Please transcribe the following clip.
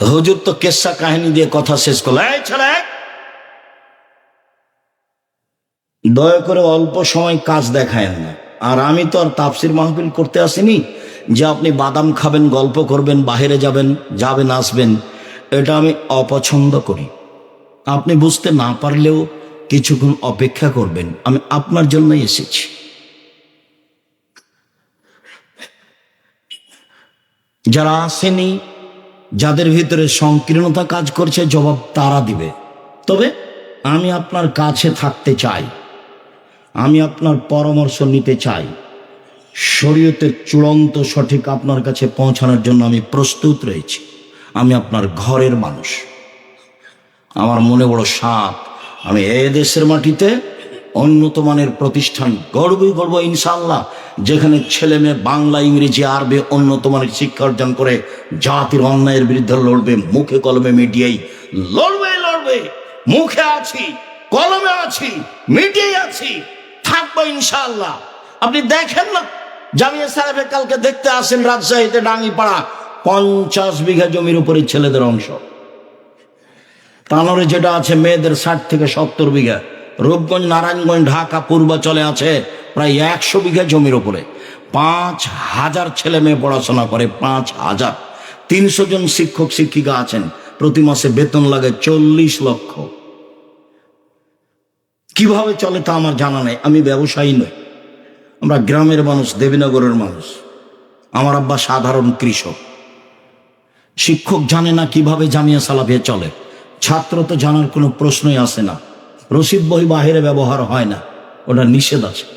হুজুর তো কেসা কাহিনী দিয়ে কথা শেষ করল। এই ছেলে! দয়া করে অল্প সময় কাজ দেখায় না। আর আমি তো আর তাফসির মাহফিল করতে আসিনি যে আপনি বাদাম খাবেন, গল্প করবেন বাইরে যাবেন যাবেন আসবেন, এটা আমি অপছন্দ করি। আপনি বুঝতে না পারলেও কিছুক্ষণ অপেক্ষা করবেন, আমি আপনার জন্যই এসেছি। যারা আসেনি যাদের ভিতরে সংকীর্ণতা কাজ করছে, জবাব তারা দিবে। তবে আমি আপনার কাছে থাকতে চাই। আমি আপনার পরামর্শ নিতে চাই। শরীয়তের চূড়ান্ত সঠিক আপনার কাছে পৌঁছানোর জন্য আমি প্রস্তুত রয়েছি। আমি আপনার ঘরের মানুষ। আমার মনে বড় সাপ। আমি এ দেশের মাটিতে উন্নত মানের প্রতিষ্ঠান গর্বই গর্ব ইনশাল্লাহ যেখানে ছেলে মেয়ে বাংলা, ইংরেজি, আরবে উন্নত মানের শিক্ষা অর্জন করে জাতির অন্যায়ের বিরুদ্ধে লড়বে, মুখে কলমে মিডিয়াই লড়বে লড়বে। মুখে আছি, কলমে আছি মিডিয়াই আছি, থাকব ইনশাল্লাহ আপনি দেখেন না, জামিয়া সাহেবে কালকে দেখতে আসেন রাজশাহীতে ডাঙ্গিপাড়া, পঞ্চাশ বিঘা জমির উপরে ছেলেদের অংশ। তানোরে যেটা আছে, মেয়েদের ষাট থেকে সত্তর বিঘা। রূপগঞ্জ, নারায়ণগঞ্জ, ঢাকা পূর্বাচলে আছে প্রায় একশো বিঘা জমির ওপরে পাঁচ হাজার ছেলে মেয়ে পড়াশোনা করে, পাঁচ হাজার। তিনশো জন শিক্ষক, শিক্ষিকা আছেন। প্রতি মাসে বেতন লাগে চল্লিশ লক্ষ। কীভাবে চলে তা আমার জানা নেই। আমি ব্যবসায়ী নই। আমরা গ্রামের মানুষ, দেবীনগরের মানুষ। আমার আব্বা সাধারণ কৃষক। শিক্ষক জানে না কীভাবে জামিয়া সালাফিয়া চলে। ছাত্র তো জানার কোনো প্রশ্নই আসে না। রসিদ বই বাহিরে ব্যবহার হয় না ওটা নিষেধ আছে।